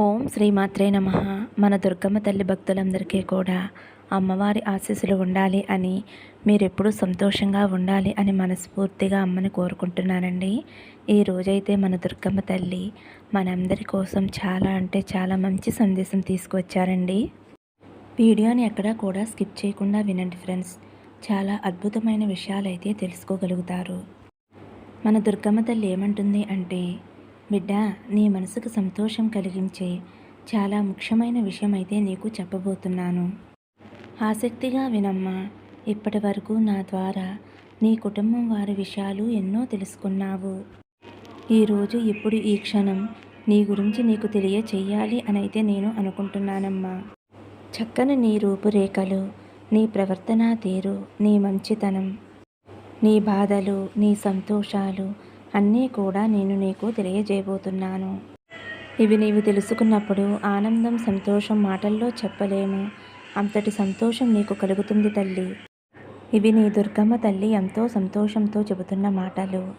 ఓం శ్రీమాత్రే నమ. మన దుర్గమ్మ తల్లి భక్తులందరికీ కూడా అమ్మవారి ఆశీస్సులు ఉండాలి అని మీరెప్పుడూ సంతోషంగా ఉండాలి అని మనస్ఫూర్తిగా అమ్మని కోరుకుంటున్నానండి. ఈ రోజైతే మన దుర్గమ్మ తల్లి మనందరి కోసం చాలా అంటే చాలా మంచి సందేశం తీసుకువచ్చారండి. వీడియోని ఎక్కడా కూడా స్కిప్ చేయకుండా వినండి ఫ్రెండ్స్. చాలా అద్భుతమైన విషయాలైతే తెలుసుకోగలుగుతారు. మన దుర్గమ్మ తల్లి ఏమంటుంది అంటే బిడ్డ నీ మనసుకు సంతోషం కలిగించే చాలా ముఖ్యమైన విషయం అయితే నీకు చెప్పబోతున్నాను. ఆసక్తిగా వినమ్మా ఇప్పటి వరకు నా ద్వారా నీ కుటుంబం వారి విషయాలు ఎన్నో తెలుసుకున్నావు. ఈరోజు ఇప్పుడు ఈ క్షణం నీ గురించి నీకు తెలియచేయాలి అని అయితే నేను అనుకుంటున్నానమ్మా. చక్కని నీ రూపురేఖలు నీ ప్రవర్తన తీరు నీ మంచితనం నీ బాధలు నీ సంతోషాలు అన్నీ కూడా నేను నీకు తెలియజేయబోతున్నాను. ఇవి నీవు తెలుసుకున్నప్పుడు ఆనందం సంతోషం మాటల్లో చెప్పలేము. అంతటి సంతోషం నీకు కలుగుతుంది తల్లి. ఇవి నీ దుర్గమ్మ తల్లి ఎంతో సంతోషంతో చెబుతున్న మాటలు.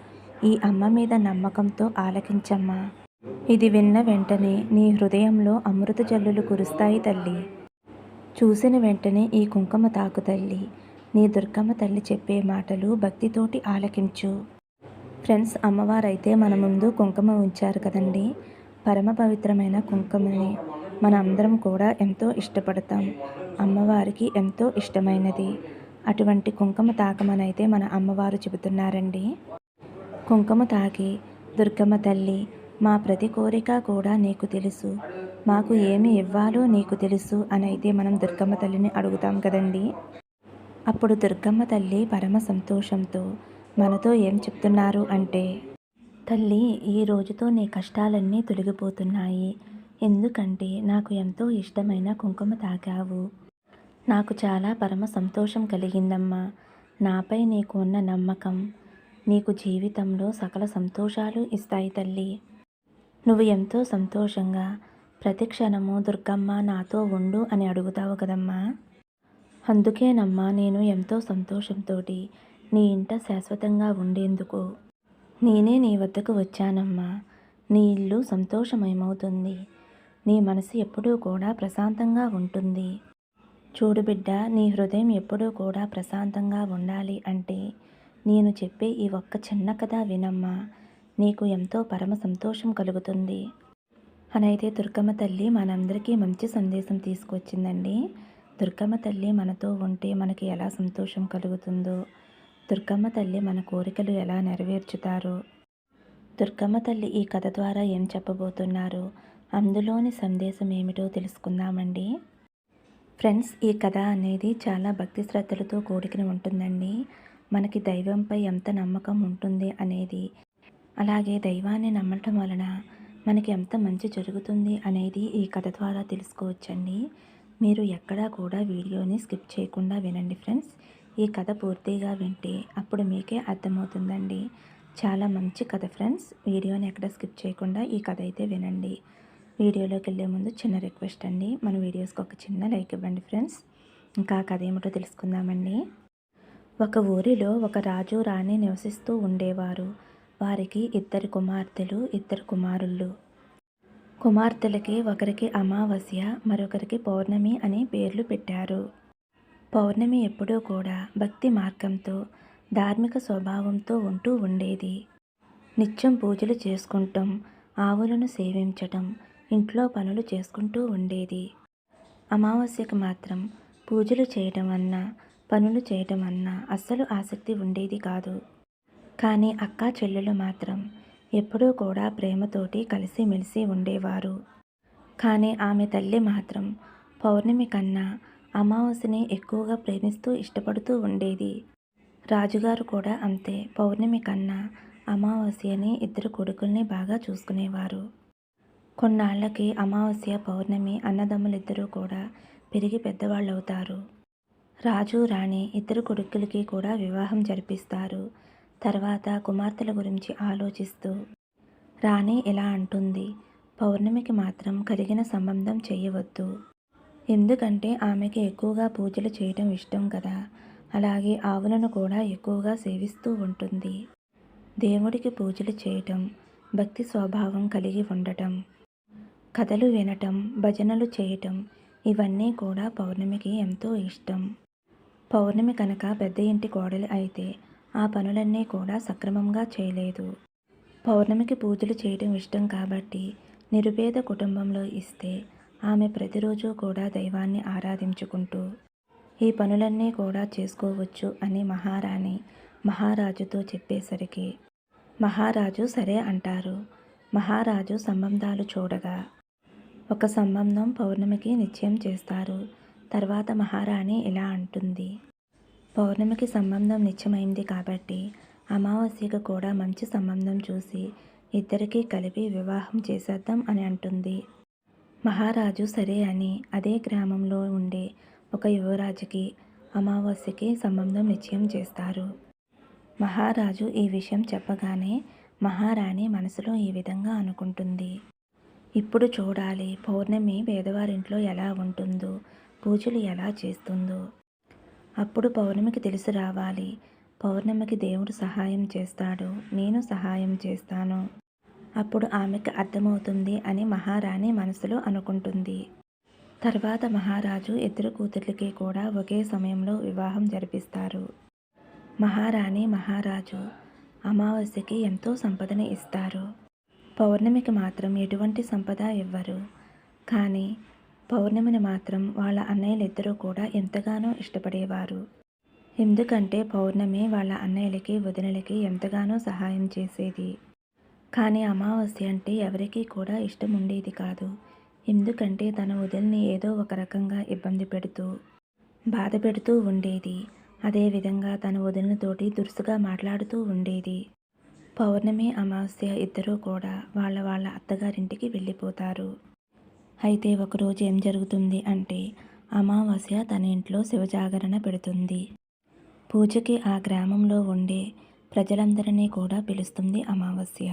ఈ అమ్మ మీద నమ్మకంతో ఆలకించమ్మా. ఇది విన్న వెంటనే నీ హృదయంలో అమృత జల్లులు కురుస్తాయి తల్లి. చూసిన వెంటనే ఈ కుంకుమ తాకు తల్లి. నీ దుర్గమ్మ తల్లి చెప్పే మాటలు భక్తితోటి ఆలకించు. ఫ్రెండ్స్ అమ్మవారు అయితే మన ముందు కుంకుమ ఉంచారు కదండి. పరమ పవిత్రమైన కుంకుమని మన అందరం కూడా ఎంతో ఇష్టపడతాం. అమ్మవారికి ఎంతో ఇష్టమైనది. అటువంటి కుంకుమ తాకమనైతే మన అమ్మవారు చెబుతున్నారండి. కుంకుమ తాకి దుర్గమ్మ తల్లి మా ప్రతి కోరిక కూడా నీకు తెలుసు. మాకు ఏమి ఇవ్వాలో నీకు తెలుసు అని అయితే మనం దుర్గమ్మ తల్లిని అడుగుతాం కదండి. అప్పుడు దుర్గమ్మ తల్లి పరమ సంతోషంతో మనతో ఏం చెప్తున్నారు అంటే తల్లి ఈ రోజుతో నీ కష్టాలన్నీ తొలగిపోతున్నాయి. ఎందుకంటే నాకు ఎంతో ఇష్టమైన కుంకుమ తాగావు. నాకు చాలా పరమ సంతోషం కలిగిందమ్మా. నాపై నీకు ఉన్న నమ్మకం నీకు జీవితంలో సకల సంతోషాలు ఇస్తాయి తల్లి. నువ్వు ఎంతో సంతోషంగా ప్రతి క్షణము దుర్గమ్మ నాతో ఉండు అని అడుగుతావు కదమ్మా. అందుకేనమ్మా నేను ఎంతో సంతోషంతో నీ ఇంట శాశ్వతంగా ఉండేందుకు. నేనే నీ వద్దకు వచ్చానమ్మా. నీ ఇల్లు సంతోషమయమవుతుంది. నీ మనసు ఎప్పుడూ కూడా ప్రశాంతంగా ఉంటుంది. చూడు బిడ్డ నీ హృదయం ఎప్పుడూ కూడా ప్రశాంతంగా ఉండాలి అంటే నేను చెప్పే ఈ ఒక్క చిన్న కథ వినమ్మా. నీకు ఎంతో పరమ సంతోషం కలుగుతుంది. అనైతే దుర్గమ్మ తల్లి మనందరికీ మంచి సందేశం తీసుకొచ్చిందండి. దుర్గమ్మ తల్లి మనతో ఉంటే మనకి ఎలా సంతోషం కలుగుతుందో. దుర్గమ్మ తల్లి మన కోరికలు ఎలా నెరవేర్చుతారో? దుర్గమ్మ తల్లి ఈ కథ ద్వారా ఏం చెప్పబోతున్నారు? అందులోని సందేశం ఏమిటో తెలుసుకుందామండి. ఫ్రెండ్స్ ఈ కథ అనేది చాలా భక్తి శ్రద్ధలతో కూడికని ఉంటుందండి. మనకి దైవంపై ఎంత నమ్మకం ఉంటుంది అనేది అలాగే దైవాన్ని నమ్మటం వలన మనకి ఎంత మంచి జరుగుతుంది అనేది ఈ కథ ద్వారా తెలుసుకోవచ్చండి. మీరు ఎక్కడా కూడా వీడియోని స్కిప్ చేయకుండా వినండి ఫ్రెండ్స్. ఈ కథ పూర్తిగా వింటే అప్పుడు మీకే అర్థమవుతుందండి. చాలా మంచి కథ ఫ్రెండ్స్. వీడియోని ఎక్కడ స్కిప్ చేయకుండా ఈ కథ అయితే వినండి. వీడియోలోకి వెళ్ళే ముందు చిన్న రిక్వెస్ట్ అండి. మన వీడియోస్కి ఒక చిన్న లైక్ ఇవ్వండి ఫ్రెండ్స్. ఇంకా కథ ఏమిటో తెలుసుకుందామండి. ఒక ఊరిలో ఒక రాజు రాణి నివసిస్తూ ఉండేవారు. వారికి ఇద్దరు కుమార్తెలు ఇద్దరు కుమారుళ్ళు. కుమార్తెలకి ఒకరికి అమావాస్య మరొకరికి పౌర్ణమి అనే పేర్లు పెట్టారు. పౌర్ణమి ఎప్పుడూ కూడా భక్తి మార్గంతో ధార్మిక స్వభావంతో ఉంటూ ఉండేది. నిత్యం పూజలు చేసుకుంటాం ఆవులను సేవించటం ఇంట్లో పనులు చేసుకుంటూ ఉండేది. అమావాస్యకు మాత్రం పూజలు చేయటం అన్నా పనులు చేయటం అన్నా అస్సలు ఆసక్తి ఉండేది కాదు. కానీ అక్కా చెల్లెలు మాత్రం ఎప్పుడూ కూడా ప్రేమతోటి కలిసిమెలిసి ఉండేవారు. కానీ ఆమె తల్లి మాత్రం పౌర్ణమి కన్నా అమావాస్యని ఎక్కువగా ప్రేమిస్తూ ఇష్టపడుతూ ఉండేది. రాజుగారు కూడా అంతే. పౌర్ణమి కన్నా అమావాస్యని ఇద్దరు కొడుకుల్ని బాగా చూసుకునేవారు. కొన్నాళ్ళకి అమావాస్య పౌర్ణమి అన్నదమ్ములిద్దరూ కూడా పెరిగి పెద్దవాళ్ళు అవుతారు రాజు రాణి ఇద్దరు కొడుకులకి కూడా వివాహం జరిపిస్తారు. తర్వాత కుమార్తెల గురించి ఆలోచిస్తూ రాణి ఇలా అంటుంది పౌర్ణమికి మాత్రం కలిగిన సంబంధం చేయవద్దు. ఎందుకంటే ఆమెకి ఎక్కువగా పూజలు చేయటం ఇష్టం కదా. అలాగే ఆవులను కూడా ఎక్కువగా సేవిస్తూ ఉంటుంది. దేవుడికి పూజలు చేయటం భక్తి స్వభావం కలిగి ఉండటం కథలు వినటం భజనలు చేయటం ఇవన్నీ కూడా పౌర్ణమికి ఎంతో ఇష్టం. పౌర్ణమి కనుక పెద్ద ఇంటి కోడలి అయితే ఆ పనులన్నీ కూడా సక్రమంగా చేయలేదు. పౌర్ణమికి పూజలు చేయటం ఇష్టం కాబట్టి నిరుపేద కుటుంబంలో ఇస్తే ఆమె ప్రతిరోజు కూడా దైవాన్ని ఆరాధించుకుంటూ ఈ పనులన్నీ కూడా చేసుకోవచ్చు అని మహారాణి మహారాజుతో చెప్పేసరికి మహారాజు సరే అంటారు. మహారాజు సంబంధాలు చూడగా ఒక సంబంధం పౌర్ణమికి నిశ్చయం చేస్తారు. తర్వాత మహారాణి ఇలా అంటుంది పౌర్ణమికి సంబంధం నిత్యమైంది కాబట్టి అమావాస్యకు కూడా మంచి సంబంధం చూసి ఇద్దరికీ కలిపి వివాహం చేసేద్దాం అని అంటుంది. మహారాజు సరే అని అదే గ్రామంలో ఉండే ఒక యువరాజుకి అమావాస్యకి సంబంధం నిశ్చయం చేస్తారు. మహారాజు ఈ విషయం చెప్పగానే మహారాణి మనసులో ఈ విధంగా అనుకుంటుంది. ఇప్పుడు చూడాలి పౌర్ణమి పేదవారింట్లో ఎలా ఉంటుందో పూజలు ఎలా చేస్తుందో. అప్పుడు పౌర్ణమికి తెలిసి రావాలి. పౌర్ణమికి దేవుడు సహాయం చేస్తాడు నేను సహాయం చేస్తాను. అప్పుడు ఆమెకు అర్థమవుతుంది అని మహారాణి మనసులో అనుకుంటుంది. తర్వాత మహారాజు ఇద్దరు కూతుర్లకి కూడా ఒకే సమయంలో వివాహం జరిపిస్తారు. మహారాణి మహారాజు అమావాస్యకి ఎంతో సంపదను ఇస్తారు. పౌర్ణమికి మాత్రం ఎటువంటి సంపద ఇవ్వరు. కానీ పౌర్ణమిని మాత్రం వాళ్ళ అన్నయ్యలిద్దరూ కూడా ఎంతగానో ఇష్టపడేవారు. ఎందుకంటే పౌర్ణమి వాళ్ళ అన్నయ్యలకి వదినలకి ఎంతగానో సహాయం చేసేది. కానీ అమావాస్య అంటే ఎవరికీ కూడా ఇష్టం ఉండేది కాదు. ఎందుకంటే తన వదిలిని ఏదో ఒక రకంగా ఇబ్బంది పెడుతూ బాధ పెడుతూ ఉండేది. అదేవిధంగా తన వదిలినతోటి దురుసుగా మాట్లాడుతూ ఉండేది. పౌర్ణమి అమావాస్య ఇద్దరూ కూడా వాళ్ళ వాళ్ళ అత్తగారింటికి వెళ్ళిపోతారు. అయితే ఒకరోజు ఏం జరుగుతుంది అంటే అమావాస్య తన ఇంట్లో శివజాగరణ పెడుతుంది. పూజకి ఆ గ్రామంలో ఉండే ప్రజలందరినీ కూడా పిలుస్తుంది అమావాస్య.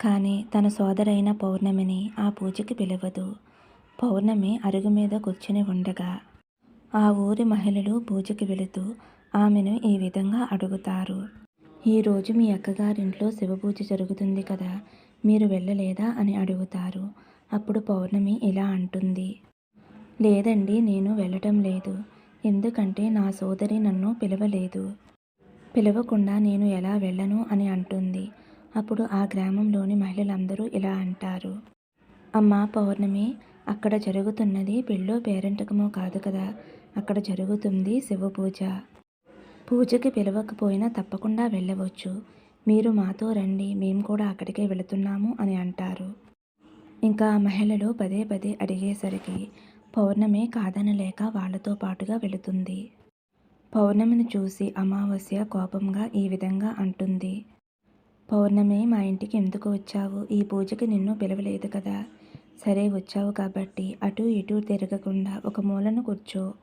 కానీ తన సోదరైన పౌర్ణమిని ఆ పూజకి పిలవదు. పౌర్ణమి అరుగు మీద కూర్చుని ఉండగా ఆ ఊరి మహిళలు పూజకి వెళుతూ ఆమెను ఈ విధంగా అడుగుతారు. ఈరోజు మీ అక్కగారింట్లో శివపూజ జరుగుతుంది కదా మీరు వెళ్ళలేదా అని అడుగుతారు. అప్పుడు పౌర్ణమి ఇలా అంటుంది. లేదండి నేను వెళ్ళటం లేదు. ఎందుకంటే నా సోదరి నన్ను పిలవలేదు. పిలవకుండా నేను ఎలా వెళ్ళను అని అంటుంది. అప్పుడు ఆ గ్రామంలోని మహిళలందరూ ఇలా అంటారు. అమ్మా పౌర్ణమి అక్కడ జరుగుతున్నది పెళ్ళో పేరెంటకమో కాదు కదా. అక్కడ జరుగుతుంది శివ పూజ పూజకి పిలవకపోయినా తప్పకుండా వెళ్ళవచ్చు. మీరు మాతో రండి మేము కూడా అక్కడికే వెళుతున్నాము అని అంటారు. ఇంకా మహిళలు పదే పదే అడిగేసరికి పౌర్ణమి కాదనలేక వాళ్ళతో పాటుగా వెళుతుంది. పౌర్ణమిని చూసి అమావాస్య కోపంగా ఈ విధంగా అంటుంది. పౌర్ణమి మా ఇంటికి ఎందుకు వచ్చావు? ఈ పూజకి నిన్ను పిలవలేదు కదా. సరే వచ్చావు కాబట్టి అటు ఇటు తిరగకుండా ఒక మూలను కూర్చో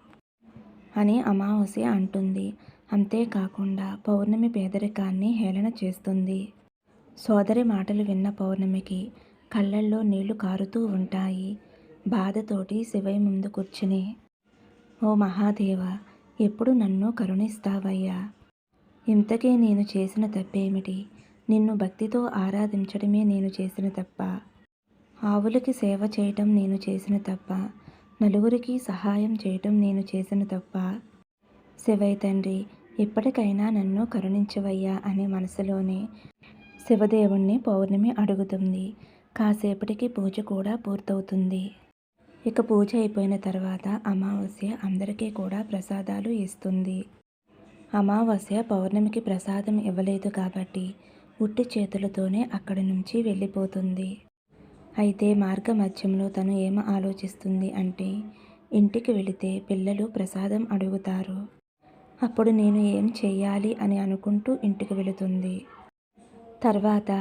అని అమావాస్య అంటుంది. అంతేకాకుండా పౌర్ణమి పేదరికాన్ని హేళన చేస్తుంది. సోదరి మాటలు విన్న పౌర్ణమికి కళ్ళల్లో నీళ్ళు కారుతూ ఉంటాయి. బాధతోటి శివయ్య ముందు కూర్చుని ఓ మహాదేవ ఎప్పుడు నన్ను కరుణిస్తావయ్యా? ఇంతకీ నేను చేసిన తప్పేమిటి? నిన్ను భక్తితో ఆరాధించడమే నేను చేసిన తప్ప. ఆవులకి సేవ చేయటం నేను చేసిన తప్ప. నలుగురికి సహాయం చేయటం నేను చేసిన తప్ప. శివయ్య తండ్రి ఇప్పటికైనా నన్ను కరుణించవయ్యా అనే మనసులోనే శివదేవుణ్ణి పౌర్ణమి అడుగుతుంది. కాసేపటికి పూజ కూడా పూర్తవుతుంది. ఇక పూజ అయిపోయిన తర్వాత అమావాస్య అందరికీ కూడా ప్రసాదాలు ఇస్తుంది. అమావాస్య పౌర్ణమికి ప్రసాదం ఇవ్వలేదు కాబట్టి ఉట్టి చేతులతోనే అక్కడి నుంచి వెళ్ళిపోతుంది. అయితే మార్గ మధ్యంలో తను ఏమ ఆలోచిస్తుంది అంటే ఇంటికి వెళితే పిల్లలు ప్రసాదం అడుగుతారు. అప్పుడు నేను ఏం చేయాలి అని అనుకుంటూ ఇంటికి వెళుతుంది. తర్వాత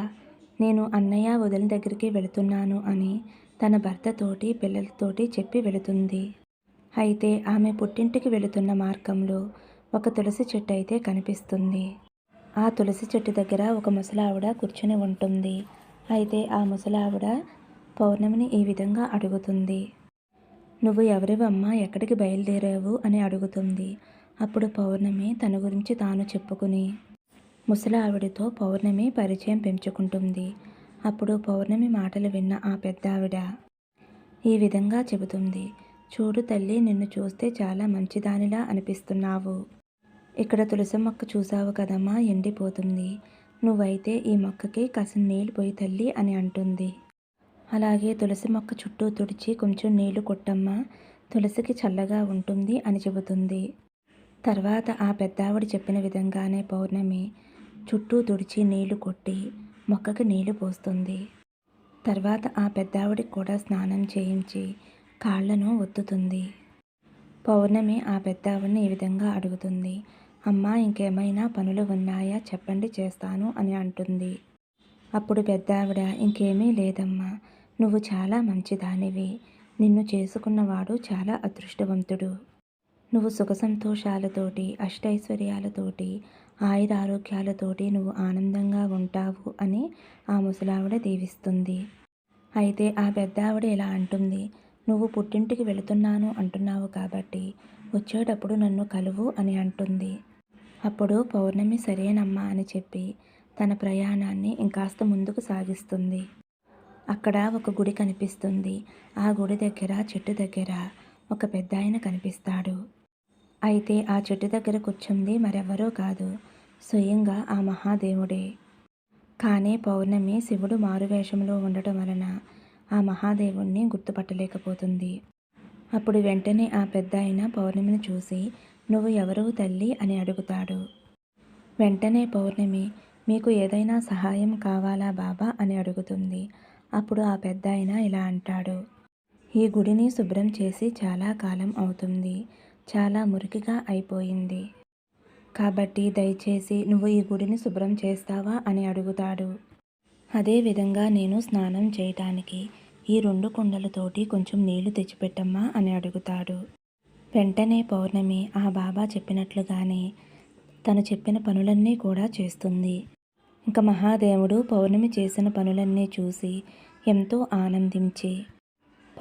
నేను అన్నయ్య వదిన దగ్గరికి వెళుతున్నాను అని తన భర్తతోటి పిల్లలతోటి చెప్పి వెళుతుంది. అయితే ఆమె పుట్టింటికి వెళుతున్న మార్గంలో ఒక తులసి చెట్టు అయితే కనిపిస్తుంది. ఆ తులసి చెట్టు దగ్గర ఒక ముసలావిడ కూర్చుని ఉంటుంది. అయితే ఆ ముసలావిడ పౌర్ణమిని ఈ విధంగా అడుగుతుంది. నువ్వు ఎవరివమ్మా? ఎక్కడికి బయలుదేరావు? అని అడుగుతుంది. అప్పుడు పౌర్ణమి తన గురించి తాను చెప్పుకుని ముసలావిడితో పౌర్ణమి పరిచయం పెంచుకుంటుంది. అప్పుడు పౌర్ణమి మాటలు విన్న ఆ పెద్దావిడ ఈ విధంగా చెబుతుంది చూడు తల్లి నిన్ను చూస్తే చాలా మంచిదానిలా అనిపిస్తున్నావు. ఇక్కడ తులసి మొక్క చూసావు కదమ్మా ఎండిపోతుంది. నువ్వైతే ఈ మొక్కకి కాసిన నీళ్ళు పోయి తల్లి అని అంటుంది. అలాగే తులసి మొక్క చుట్టూ తుడిచి కొంచెం నీళ్ళు కొట్టమ్మా తులసికి చల్లగా ఉంటుంది అని చెబుతుంది. తర్వాత ఆ పెద్దావిడ చెప్పిన విధంగానే పౌర్ణమి చుట్టూ తుడిచి నీళ్ళు కొట్టి మొక్కకి నీళ్ళు పోస్తుంది. తర్వాత ఆ పెద్దావిడికి కూడా స్నానం చేయించి కాళ్ళను ఒత్తుతుంది. పౌర్ణమి ఆ పెద్దావిడిని ఈ విధంగా అడుగుతుంది. అమ్మా ఇంకేమైనా పనులు ఉన్నాయా? చెప్పండి చేస్తాను అని అంటుంది. అప్పుడు పెద్దావిడ ఇంకేమీ లేదమ్మా నువ్వు చాలా మంచిదానివి. నిన్ను చేసుకున్నవాడు చాలా అదృష్టవంతుడు. నువ్వు సుఖ సంతోషాలతోటి అష్టైశ్వర్యాలతోటి ఆయురారోగ్యాలతోటి నువ్వు ఆనందంగా ఉంటావు అని ఆ ముసలావిడ దీవిస్తుంది. అయితే ఆ పెద్దావిడ ఇలా అంటుంది నువ్వు పుట్టింటికి వెళుతున్నాను అంటున్నావు కాబట్టి వచ్చేటప్పుడు నన్ను కలువు అని అంటుంది. అప్పుడు పౌర్ణమి సరేనమ్మా అని చెప్పి తన ప్రయాణాన్ని ఇంకాస్త ముందుకు సాగిస్తుంది. అక్కడ ఒక గుడి కనిపిస్తుంది. ఆ గుడి దగ్గర చెట్టు దగ్గర ఒక పెద్ద ఆయన కనిపిస్తాడు. అయితే ఆ చెట్టు దగ్గర కూర్చుంది మరెవరో కాదు. స్వయంగా ఆ మహాదేవుడే. కానీ పౌర్ణమి శివుడు మారువేషంలో ఉండటం వలన ఆ మహాదేవుణ్ణి గుర్తుపట్టలేకపోతుంది. అప్పుడు వెంటనే ఆ పెద్ద ఆయన పౌర్ణమిని చూసి నువ్వు ఎవరు తల్లి? అని అడుగుతాడు. వెంటనే పౌర్ణమి మీకు ఏదైనా సహాయం కావాలా బాబా అని అడుగుతుంది. అప్పుడు ఆ పెద్ద ఆయన ఇలా అంటాడు. ఈ గుడిని శుభ్రం చేసి చాలా కాలం అవుతుంది. చాలా మురికిగా అయిపోయింది. కాబట్టి దయచేసి నువ్వు ఈ గుడిని శుభ్రం చేస్తావా అని అడుగుతాడు. అదేవిధంగా నేను స్నానం చేయటానికి ఈ రెండు కుండలతోటి కొంచెం నీళ్ళు తెచ్చిపెట్టమ్మా అని అడుగుతాడు. వెంటనే పౌర్ణమి ఆ బాబా చెప్పినట్లుగానే తను చెప్పిన పనులన్నీ కూడా చేస్తుంది. ఇంకా మహాదేవుడు పౌర్ణమి చేసిన పనులన్నీ చూసి ఎంతో ఆనందించి.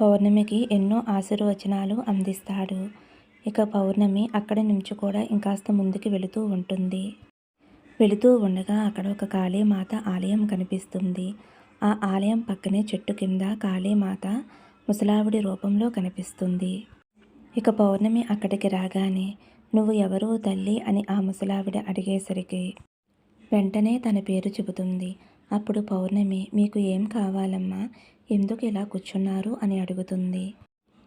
పౌర్ణమికి ఎన్నో ఆశీర్వచనాలు అందిస్తాడు. ఇక పౌర్ణమి అక్కడి నుంచి కూడా ఇంకాస్త ముందుకు వెళుతూ ఉంటుంది. వెళుతూ ఉండగా అక్కడ ఒక కాళీమాత ఆలయం కనిపిస్తుంది. ఆ ఆలయం పక్కనే చెట్టు కింద కాళీమాత ముసలావిడి రూపంలో కనిపిస్తుంది. ఇక పౌర్ణమి అక్కడికి రాగానే నువ్వు ఎవరు తల్లి అని ఆ ముసలావిడ అడిగేసరికి వెంటనే తన పేరు చెబుతుంది. అప్పుడు పౌర్ణమి మీకు ఏం కావాలమ్మా? ఎందుకు ఇలా కూర్చున్నారు? అని అడుగుతుంది.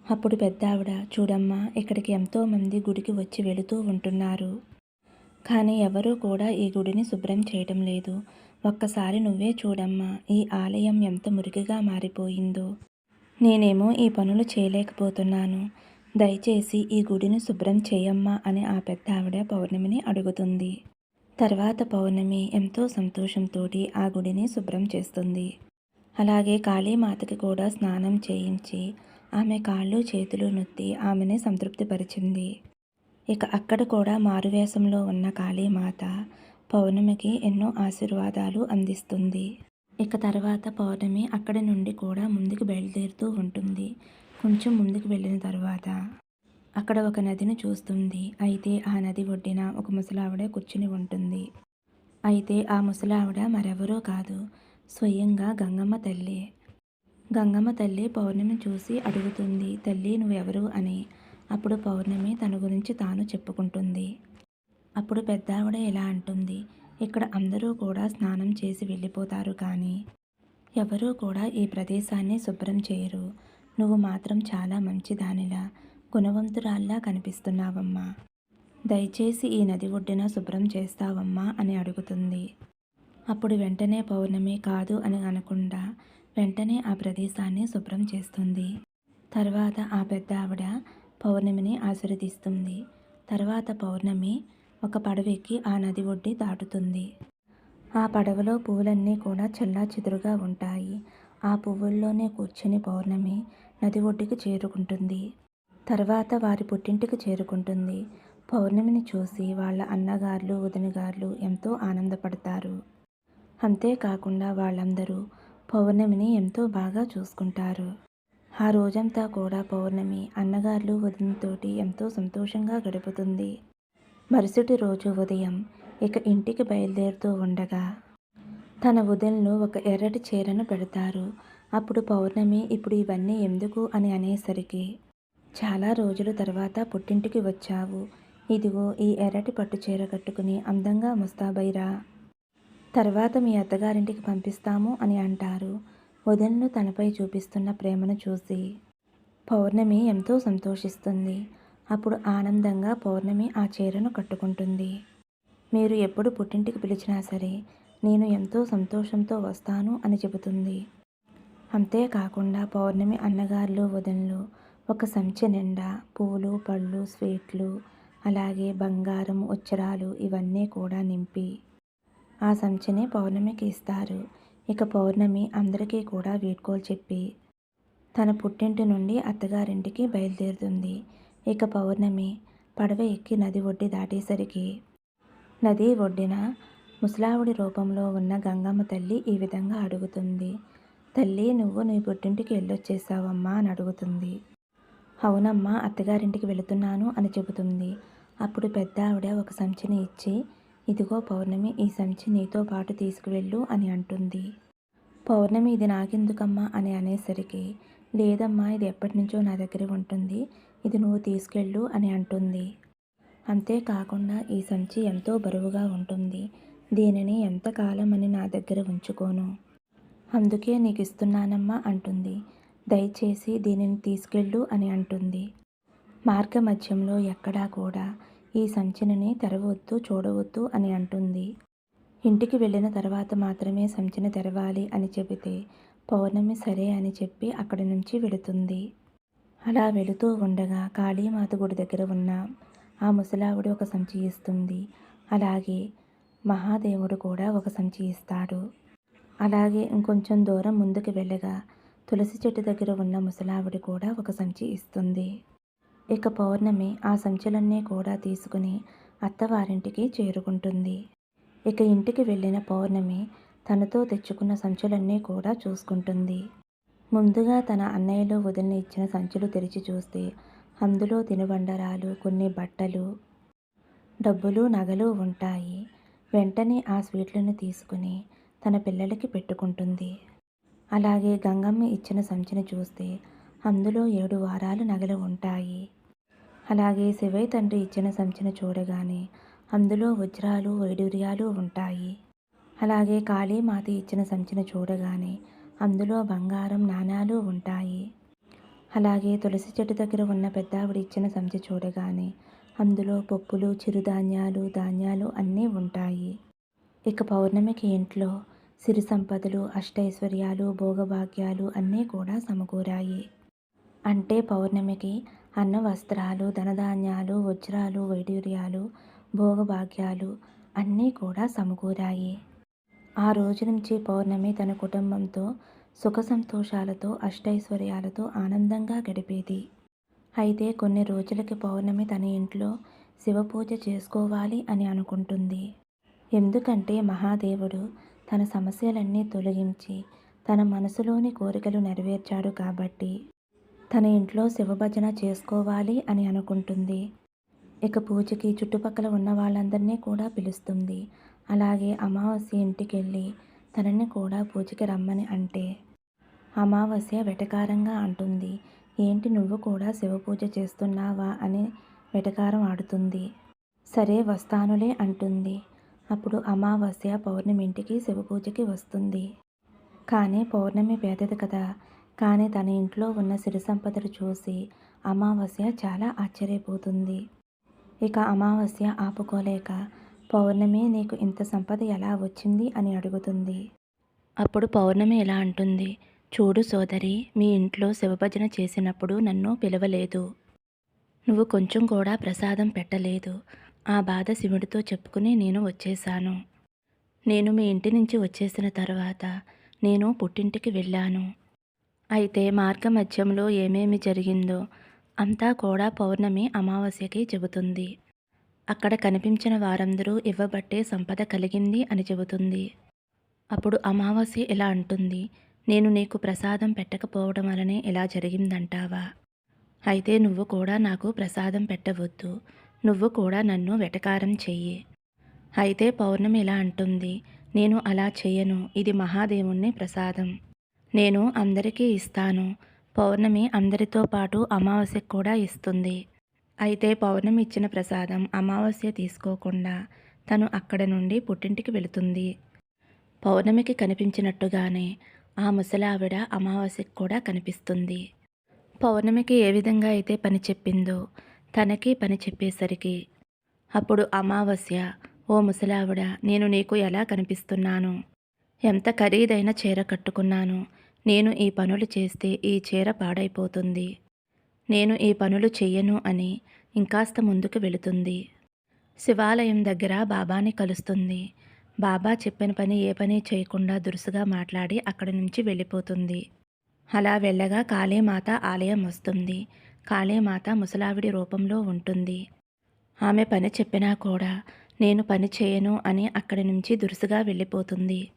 అప్పుడు పెద్దావిడ చూడమ్మా ఇక్కడికి ఎంతోమంది గుడికి వచ్చి వెళుతూ ఉంటున్నారు. కానీ ఎవరూ కూడా ఈ గుడిని శుభ్రం చేయటం లేదు. ఒక్కసారి నువ్వే చూడమ్మా ఈ ఆలయం ఎంత మురికిగా మారిపోయిందో. నేనేమో ఈ పనులు చేయలేకపోతున్నాను. దయచేసి ఈ గుడిని శుభ్రం చేయమ్మా అని ఆ పెద్ద ఆవిడ పౌర్ణమిని అడుగుతుంది. తర్వాత పౌర్ణమి ఎంతో సంతోషంతో ఆ గుడిని శుభ్రం చేస్తుంది. అలాగే కాళీమాతకి కూడా స్నానం చేయించి ఆమె కాళ్ళు చేతులు నొత్తి ఆమెని సంతృప్తిపరిచింది. ఇక అక్కడ కూడా మారువేషంలో ఉన్న కాళీమాత పౌర్ణమికి ఎన్నో ఆశీర్వాదాలు అందిస్తుంది. ఇక తర్వాత పౌర్ణమి అక్కడి నుండి కూడా ముందుకు బయలుదేరుతూ ఉంటుంది. కొంచెం ముందుకు వెళ్ళిన తర్వాత అక్కడ ఒక నదిని చూస్తుంది. అయితే ఆ నది ఒడ్డిన ఒక ముసలావిడ కూర్చుని ఉంటుంది. అయితే ఆ ముసలావిడ మరెవరో కాదు. స్వయంగా గంగమ్మ తల్లి. గంగమ్మ తల్లి పౌర్ణమి చూసి అడుగుతుంది తల్లి నువ్వెవరు? అని. అప్పుడు పౌర్ణమి తన గురించి తాను చెప్పుకుంటుంది. అప్పుడు పెద్దావిడ ఇలా అంటుంది ఇక్కడ అందరూ కూడా స్నానం చేసి వెళ్ళిపోతారు కానీ ఎవరూ కూడా ఈ ప్రదేశాన్ని శుభ్రం చేయరు. నువ్వు మాత్రం చాలా మంచిదానిలా గుణవంతురాల్లా కనిపిస్తున్నావమ్మా. దయచేసి ఈ నది ఒడ్డున శుభ్రం చేస్తావమ్మా అని అడుగుతుంది. అప్పుడు వెంటనే పౌర్ణమి కాదు అని అనకుండా వెంటనే ఆ ప్రదేశాన్ని శుభ్రం చేస్తుంది. తర్వాత ఆ పెద్ద ఆవిడ పౌర్ణమిని ఆశీర్వదిస్తుంది. తర్వాత పౌర్ణమి ఒక పడవెక్కి ఆ నది ఒడ్డి దాటుతుంది. ఆ పడవలో పువ్వులన్నీ కూడా చల్లా చెదురుగా ఉంటాయి. ఆ పువ్వుల్లోనే కూర్చుని పౌర్ణమి నది ఒడ్డుకి చేరుకుంటుంది. తర్వాత వారి పుట్టింటికి చేరుకుంటుంది. పౌర్ణమిని చూసి వాళ్ళ అన్నగారులు వదినగారులు ఎంతో ఆనందపడతారు. అంతేకాకుండా వాళ్ళందరూ పౌర్ణమిని ఎంతో బాగా చూసుకుంటారు. ఆ రోజంతా కూడా పౌర్ణమి అన్నగారులు వదినతోటి ఎంతో సంతోషంగా గడుపుతుంది. మరుసటి రోజు ఉదయం ఇక ఇంటికి బయలుదేరుతూ ఉండగా తన వదినలు ఒక ఎర్రటి చీరను పెడతారు. అప్పుడు పౌర్ణమి ఇప్పుడు ఇవన్నీ ఎందుకు అని అనేసరికి చాలా రోజుల తర్వాత పుట్టింటికి వచ్చావు. ఇదిగో ఈ ఎర్రటి పట్టు చీర కట్టుకుని అందంగా ముస్తాబైరా తర్వాత మీ అత్తగారింటికి పంపిస్తాము అని అంటారు. వదన్ను తనపై చూపిస్తున్న ప్రేమను చూసి పౌర్ణమి ఎంతో సంతోషిస్తుంది. అప్పుడు ఆనందంగా పౌర్ణమి ఆ చీరను కట్టుకుంటుంది. మీరు ఎప్పుడు పుట్టింటికి పిలిచినా సరే నేను ఎంతో సంతోషంతో వస్తాను అని చెబుతుంది. అంతేకాకుండా పౌర్ణమి అన్నగారులు వదినలు. ఒక సంచి నిండా పూలు పళ్ళు స్వీట్లు అలాగే బంగారం ఉచ్చరాలు ఇవన్నీ కూడా నింపి ఆ సంచిని పౌర్ణమికి ఇస్తారు. ఇక పౌర్ణమి అందరికీ కూడా వీడ్కోలు చెప్పి తన పుట్టింటి నుండి అత్తగారింటికి బయలుదేరుతుంది. ఇక పౌర్ణమి పడవ ఎక్కి నది ఒడ్డి దాటేసరికి నది ఒడ్డిన ముసలావిడి రూపంలో ఉన్న గంగమ్మ తల్లి ఈ విధంగా అడుగుతుంది. తల్లి నువ్వు నీ పుట్టింటికి వెళ్ళొచ్చేసావమ్మా అని అడుగుతుంది. అవునమ్మా అత్తగారింటికి వెళుతున్నాను అని చెబుతుంది. అప్పుడు పెద్ద ఆవిడ ఒక సంచిని ఇచ్చి ఇదిగో పౌర్ణమి ఈ సంచి నీతో పాటు తీసుకువెళ్ళు అని అంటుంది. పౌర్ణమి ఇది నాకెందుకమ్మా అని అనేసరికి లేదమ్మా ఇది ఎప్పటి నుంచో నా దగ్గర ఉంటుంది ఇది నువ్వు తీసుకెళ్ళు అని అంటుంది. అంతేకాకుండా ఈ సంచి ఎంతో బరువుగా ఉంటుంది దీనిని ఎంతకాలం అని నా దగ్గర ఉంచుకోను. అందుకే నీకు ఇస్తున్నానమ్మా అంటుంది. దయచేసి దీనిని తీసుకెళ్ళు అని అంటుంది. మార్గ మధ్యంలో ఎక్కడా కూడా ఈ సంచిని తెరవద్దు చూడవద్దు అని అంటుంది. ఇంటికి వెళ్ళిన తర్వాత మాత్రమే సంచిని తెరవాలి అని చెబితే పౌర్ణమి సరే అని చెప్పి అక్కడి నుంచి వెళుతుంది. అలా వెళుతూ ఉండగా కాళీమాత గుడి దగ్గర ఉన్న ఆ ముసలావిడ ఒక సంచి ఇస్తుంది. అలాగే మహాదేవుడు కూడా ఒక సంచి ఇస్తాడు. అలాగే ఇంకొంచెం దూరం ముందుకు వెళ్ళగా తులసి చెట్టు దగ్గర ఉన్న ముసలావిడ కూడా ఒక సంచి ఇస్తుంది. ఇక పౌర్ణమి ఆ సంచులన్నీ కూడా తీసుకుని అత్తవారింటికి చేరుకుంటుంది. ఇక ఇంటికి వెళ్ళిన పౌర్ణమి తనతో తెచ్చుకున్న సంచులన్నీ కూడా చూసుకుంటుంది. ముందుగా తన అన్నయ్యలో వదిలిని ఇచ్చిన సంచులు తెరిచి చూస్తే అందులో తినుబండరాలు కొన్ని బట్టలు డబ్బులు నగలు ఉంటాయి. వెంటనే ఆ స్వీట్లను తీసుకుని తన పిల్లలకి పెట్టుకుంటుంది. అలాగే గంగమ్మ ఇచ్చిన సంచిని చూస్తే అందులో ఏడు వారాలు నగలు ఉంటాయి. అలాగే శివయ్య తండ్రి ఇచ్చిన సంచిని చూడగానే అందులో వజ్రాలు వైడూర్యాలు ఉంటాయి. అలాగే కాళీమాత ఇచ్చిన సంచిని చూడగానే అందులో బంగారం నాణాలు ఉంటాయి. అలాగే తులసి చెట్టు దగ్గర ఉన్న పెద్దావిడ ఇచ్చిన సంచి చూడగానే అందులో పప్పులు చిరుధాన్యాలు ధాన్యాలు అన్నీ ఉంటాయి. ఇక పౌర్ణమికి ఇంట్లో సిరి సంపదలు అష్టైశ్వర్యాలు భోగభాగ్యాలు అన్నీ కూడా సమకూరాయి. అంటే పౌర్ణమికి అన్న వస్త్రాలు ధనధాన్యాలు వజ్రాలు వైడూర్యాలు భోగభాగ్యాలు అన్నీ కూడా సమకూరాయి. ఆ రోజు నుంచి పౌర్ణమి తన కుటుంబంతో సుఖ సంతోషాలతో అష్టైశ్వర్యాలతో ఆనందంగా గడిపేది. అయితే కొన్ని రోజులకి పౌర్ణమి తన ఇంట్లో శివపూజ చేసుకోవాలి అని అనుకుంటుంది. ఎందుకంటే మహాదేవుడు తన సమస్యలన్నీ తొలగించి తన మనసులోని కోరికలు నెరవేర్చాడు కాబట్టి తన ఇంట్లో శివభజన చేసుకోవాలి అని అనుకుంటుంది. ఇక పూజకి చుట్టుపక్కల ఉన్న వాళ్ళందరినీ కూడా పిలుస్తుంది. అలాగే అమావాస్య ఇంటికి వెళ్ళి తనని కూడా పూజకి రమ్మని అంటే అమావాస్య వెటకారంగా అంటుంది. ఏంటి నువ్వు కూడా శివ పూజ చేస్తున్నావా అని వెటకారం ఆడుతుంది. సరే వస్తానులే అంటుంది. అప్పుడు అమావాస్య పౌర్ణమి ఇంటికి శివ పూజకి వస్తుంది. కానీ పౌర్ణమి పేదది కదా. కానీ తన ఇంట్లో ఉన్న సిరి సంపదలు చూసి అమావాస్య చాలా ఆశ్చర్యపోతుంది. ఇక అమావాస్య ఆపుకోలేక పౌర్ణమి నీకు ఇంత సంపద ఎలా వచ్చింది అని అడుగుతుంది. అప్పుడు పౌర్ణమి ఇలా అంటుంది. చూడు సోదరి మీ ఇంట్లో శివభజన చేసినప్పుడు నన్ను పిలవలేదు. నువ్వు కొంచెం కూడా ప్రసాదం పెట్టలేదు. ఆ బాధ శివుడితో చెప్పుకుని నేను వచ్చేశాను. నేను మీ ఇంటి నుంచి వచ్చేసిన తర్వాత నేను పుట్టింటికి వెళ్ళాను. అయితే మార్గ మధ్యంలో ఏమేమి జరిగిందో అంతా కూడా పౌర్ణమి అమావాస్యకి చెబుతుంది. అక్కడ కనిపించిన వారందరూ ఇవ్వబట్టే సంపద కలిగింది అని చెబుతుంది. అప్పుడు అమావాస్య ఇలా అంటుంది నేను నీకు ప్రసాదం పెట్టకపోవడం వలనే ఇలా జరిగిందంటావా? అయితే నువ్వు కూడా నాకు ప్రసాదం పెట్టవద్దు. నువ్వు కూడా నన్ను వెటకారం చెయ్యి. అయితే పౌర్ణమి ఇలా అంటుంది. నేను అలా చెయ్యను. ఇది మహాదేవుణ్ణి ప్రసాదం. నేను అందరికీ ఇస్తాను. పౌర్ణమి అందరితో పాటు అమావాస్యకు కూడా ఇస్తుంది. అయితే పౌర్ణమి ఇచ్చిన ప్రసాదం అమావాస్య తీసుకోకుండా తను అక్కడ నుండి పుట్టింటికి వెళుతుంది. పౌర్ణమికి కనిపించినట్టుగానే ఆ ముసలావిడ అమావాస్యకు కూడా కనిపిస్తుంది. పౌర్ణమికి ఏ విధంగా అయితే పని చెప్పిందో తనకి పని చెప్పేసరికి అప్పుడు అమావాస్య ఓ ముసలావిడ నేను నీకు ఎలా కనిపిస్తున్నాను? ఎంత ఖరీదైన చీర కట్టుకున్నాను? నేను ఈ పనులు చేస్తే ఈ చీర పాడైపోతుంది. నేను ఈ పనులు చెయ్యను అని ఇంకాస్త ముందుకు వెళుతుంది. శివాలయం దగ్గర బాబాని కలుస్తుంది. బాబా చెప్పిన పని ఏ పని చేయకుండా దురుసుగా మాట్లాడి అక్కడి నుంచి వెళ్ళిపోతుంది. అలా వెళ్ళగా కాళీమాత ఆలయం వస్తుంది. కాళీమాత ముసలావిడి రూపంలో ఉంటుంది. ఆమె పని చెప్పినా కూడా నేను పని చేయను అని అక్కడి నుంచి దురుసుగా వెళ్ళిపోతుంది.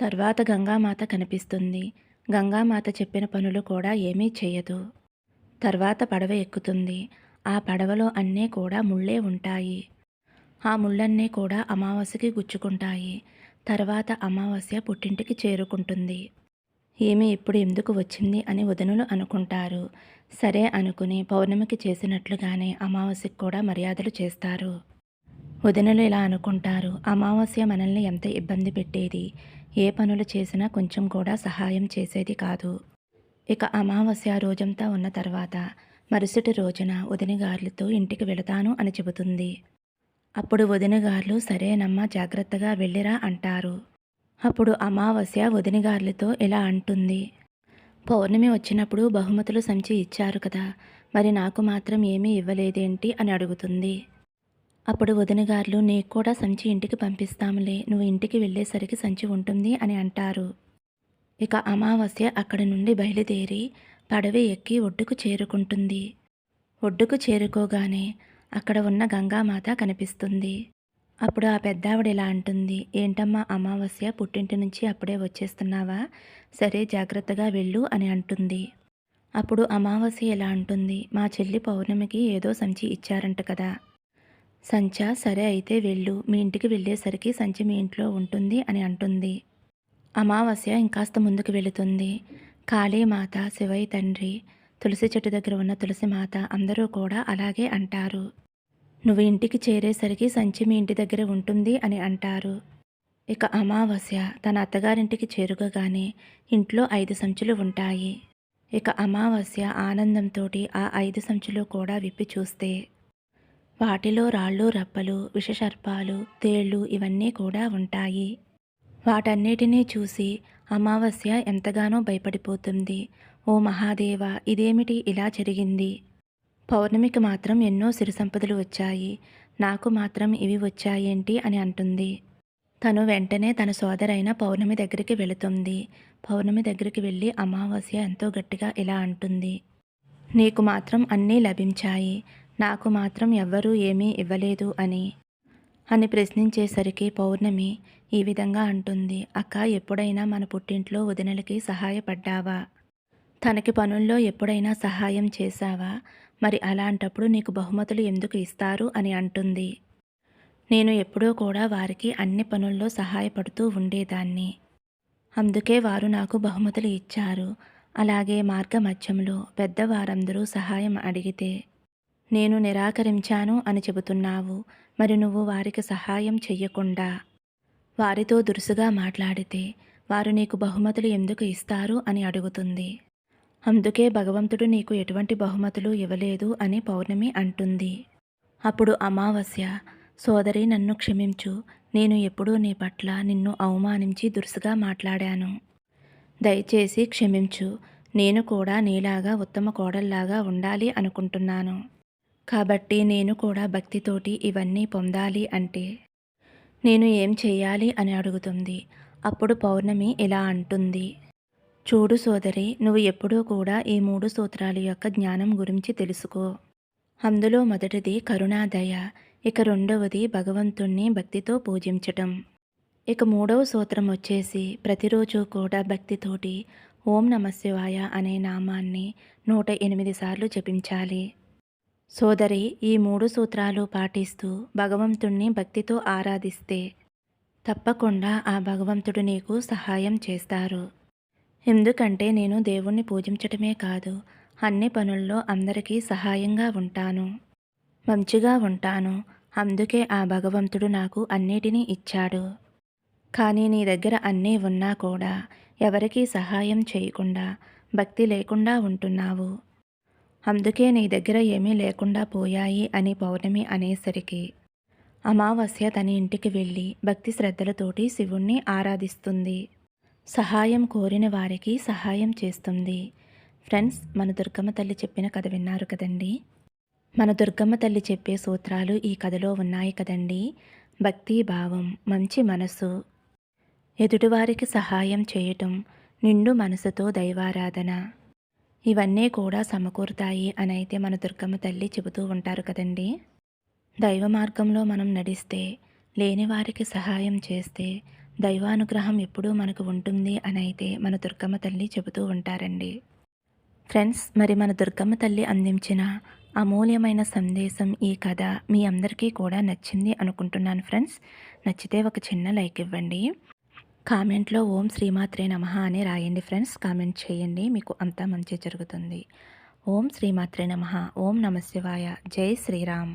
తర్వాత గంగామాత కనిపిస్తుంది. గంగామాత చెప్పిన పనులు కూడా ఏమీ చేయదు. తర్వాత పడవ ఎక్కుతుంది. ఆ పడవలో అన్నీ కూడా ముళ్ళే ఉంటాయి. ఆ ముళ్ళన్నీ కూడా అమావాస్యకి గుచ్చుకుంటాయి. తర్వాత అమావాస్య పుట్టింటికి చేరుకుంటుంది. ఈమె ఇప్పుడు ఎందుకు వచ్చింది అని వదనులు అనుకుంటారు. సరే అనుకుని పౌర్ణమికి చేసినట్లుగానే అమావాస్యకు కూడా మర్యాదలు చేస్తారు. వదనులు ఇలా అనుకుంటారు. అమావాస్య మనల్ని ఎంత ఇబ్బంది పెట్టేది? ఏ పనులు చేసినా కొంచెం కూడా సహాయం చేసేది కాదు. ఇక అమావాస్య రోజంతా ఉన్న తర్వాత మరుసటి రోజున వదినగారులతో ఇంటికి వెళతాను అని చెబుతుంది. అప్పుడు వదినగారులు సరేనమ్మా జాగ్రత్తగా వెళ్ళిరా అంటారు. అప్పుడు అమావాస్య వదినగారులతో ఇలా అంటుంది. పౌర్ణమి వచ్చినప్పుడు బహుమతులు సంచి ఇచ్చారు కదా మరి నాకు మాత్రం ఏమీ ఇవ్వలేదేంటి అని అడుగుతుంది. అప్పుడు వదినగారులు నీకు కూడా సంచి ఇంటికి పంపిస్తాములే నువ్వు ఇంటికి వెళ్ళేసరికి సంచి ఉంటుంది అని అంటారు. ఇక అమావాస్య అక్కడి నుండి బయలుదేరి పడవ ఎక్కి ఒడ్డుకు చేరుకుంటుంది. ఒడ్డుకు చేరుకోగానే అక్కడ ఉన్న గంగామాత కనిపిస్తుంది. అప్పుడు ఆ పెద్దావిడ ఇలా అంటుంది ఏంటమ్మా అమావాస్య పుట్టింటి నుంచి అప్పుడే వచ్చేస్తున్నావా? సరే జాగ్రత్తగా వెళ్ళు అని అంటుంది. అప్పుడు అమావాస్య ఇలా అంటుంది మా చెల్లి పౌర్ణమికి ఏదో సంచి ఇచ్చారంట కదా. సంచ సరే అయితే వెళ్ళు మీ ఇంటికి వెళ్ళేసరికి సంచి మీ ఇంట్లో ఉంటుంది అని అంటుంది. అమావాస్య ఇంకాస్త ముందుకు వెళుతుంది. కాళీమాత శివయ్య తండ్రి తులసి చెట్టు దగ్గర ఉన్న తులసి మాత అందరూ కూడా అలాగే అంటారు. నువ్వు ఇంటికి చేరేసరికి సంచి మీ ఇంటి దగ్గర ఉంటుంది అని అంటారు. ఇక అమావాస్య తన అత్తగారింటికి చేరుకగానే ఇంట్లో ఐదు సంచులు ఉంటాయి. ఇక అమావాస్య ఆనందంతో ఆ ఐదు సంచులు కూడా విప్పి చూస్తే వాటిలో రాళ్ళు రప్పలు విషసర్పాలు తేళ్ళు ఇవన్నీ కూడా ఉంటాయి. వాటన్నిటినీ చూసి అమావాస్య ఎంతగానో భయపడిపోతుంది. ఓ మహాదేవ ఇదేమిటి ఇలా జరిగింది? పౌర్ణమికి మాత్రం ఎన్నో సిరి సంపదలు వచ్చాయి. నాకు మాత్రం ఇవి వచ్చాయేంటి అని అంటుంది. తను వెంటనే తన సోదరైన పౌర్ణమి దగ్గరికి వెళుతుంది. పౌర్ణమి దగ్గరికి వెళ్ళి అమావాస్య ఎంతో గట్టిగా ఇలా అంటుంది. నీకు మాత్రం అన్నీ లభించాయి. నాకు మాత్రం ఎవ్వరూ ఏమీ ఇవ్వలేదు అని. అని ప్రశ్నించేసరికి పౌర్ణమి ఈ విధంగా అంటుంది. అక్క ఎప్పుడైనా మన పుట్టింట్లో వదినలకి సహాయపడ్డావా? తనకి పనుల్లో ఎప్పుడైనా సహాయం చేశావా? మరి అలాంటప్పుడు నీకు బహుమతులు ఎందుకు ఇస్తారు అని అంటుంది. నేను ఎప్పుడూ కూడా వారికి అన్ని పనుల్లో సహాయపడుతూ ఉండేదాన్ని. అందుకే వారు నాకు బహుమతులు ఇచ్చారు. అలాగే మార్గ మధ్యంలో పెద్దవారందరూ సహాయం అడిగితే నేను నిరాకరించాను అని చెబుతున్నావు మరి నువ్వు వారికి సహాయం చెయ్యకుండా వారితో దురుసుగా మాట్లాడితే వారు నీకు బహుమతులు ఎందుకు ఇస్తారు? అని అడుగుతుంది. అందుకే భగవంతుడు నీకు ఎటువంటి బహుమతులు ఇవ్వలేదు అని పౌర్ణమి అంటుంది. అప్పుడు అమావాస్య సోదరి నన్ను క్షమించు నేను ఎప్పుడూ నీ పట్ల నిన్ను అవమానించి దురుసుగా మాట్లాడాను. దయచేసి క్షమించు నేను కూడా నీలాగా ఉత్తమ కోడల్లాగా ఉండాలి అనుకుంటున్నాను. కాబట్టి నేను కూడా భక్తితోటి ఇవన్నీ పొందాలి అంటే నేను ఏం చేయాలి అని అడుగుతుంది. అప్పుడు పౌర్ణమి ఇలా అంటుంది. చూడు సోదరి నువ్వు ఎప్పుడూ కూడా ఈ మూడు సూత్రాల యొక్క జ్ఞానం గురించి తెలుసుకో. అందులో మొదటిది కరుణాదయ ఇక రెండవది భగవంతుణ్ణి భక్తితో పూజించటం. ఇక మూడవ సూత్రం వచ్చేసి ప్రతిరోజు కూడా భక్తితోటి ఓం నమశివాయ అనే నామాన్ని నూట ఎనిమిది సార్లు జపించాలి. సోదరి ఈ మూడు సూత్రాలు పాటిస్తూ భగవంతుణ్ణి భక్తితో ఆరాధిస్తే తప్పకుండా ఆ భగవంతుడు నీకు సహాయం చేస్తారు. ఎందుకంటే నేను దేవుణ్ణి పూజించటమే కాదు అన్ని పనుల్లో అందరికీ సహాయంగా ఉంటాను. మంచిగా ఉంటాను. అందుకే ఆ భగవంతుడు నాకు అన్నిటినీ ఇచ్చాడు. కానీ నీ దగ్గర అన్నీ ఉన్నా కూడా ఎవరికీ సహాయం చేయకుండా భక్తి లేకుండా ఉంటున్నావు. అందుకే నీ దగ్గర ఏమీ లేకుండా పోయాయి అని పౌర్ణమి అనేసరికి అమావాస్య తన ఇంటికి వెళ్ళి భక్తి శ్రద్ధలతోటి శివుణ్ణి ఆరాధిస్తుంది. సహాయం కోరిన వారికి సహాయం చేస్తుంది. ఫ్రెండ్స్ మన దుర్గమ్మ తల్లి చెప్పిన కథ విన్నారు కదండి? మన దుర్గమ్మ తల్లి చెప్పే సూత్రాలు ఈ కథలో ఉన్నాయి కదండి? భక్తి భావం మంచి మనసు. ఎదుటివారికి సహాయం చేయటం నిండు మనసుతో దైవారాధన. ఇవన్నీ కూడా సమకూరుతాయి అని అయితే మన దుర్గమ్మ తల్లి చెబుతూ ఉంటారు కదండి? దైవ మార్గంలో మనం నడిస్తే లేని వారికి సహాయం చేస్తే దైవానుగ్రహం ఎప్పుడూ మనకు ఉంటుంది అని అయితే మన దుర్గమ్మ తల్లి చెబుతూ ఉంటారండి. ఫ్రెండ్స్ మరి మన దుర్గమ్మ తల్లి అందించిన అమూల్యమైన సందేశం ఈ కథ మీ అందరికీ కూడా నచ్చింది అనుకుంటున్నాను ఫ్రెండ్స్. నచ్చితే ఒక చిన్న లైక్ ఇవ్వండి. కామెంట్లో ఓం శ్రీమాత్రే నమః అని రాయండి ఫ్రెండ్స్. కామెంట్ చేయండి మీకు అంతా మంచి జరుగుతుంది. ఓం శ్రీమాత్రే నమః. ఓం నమశివాయ. జై శ్రీరామ్.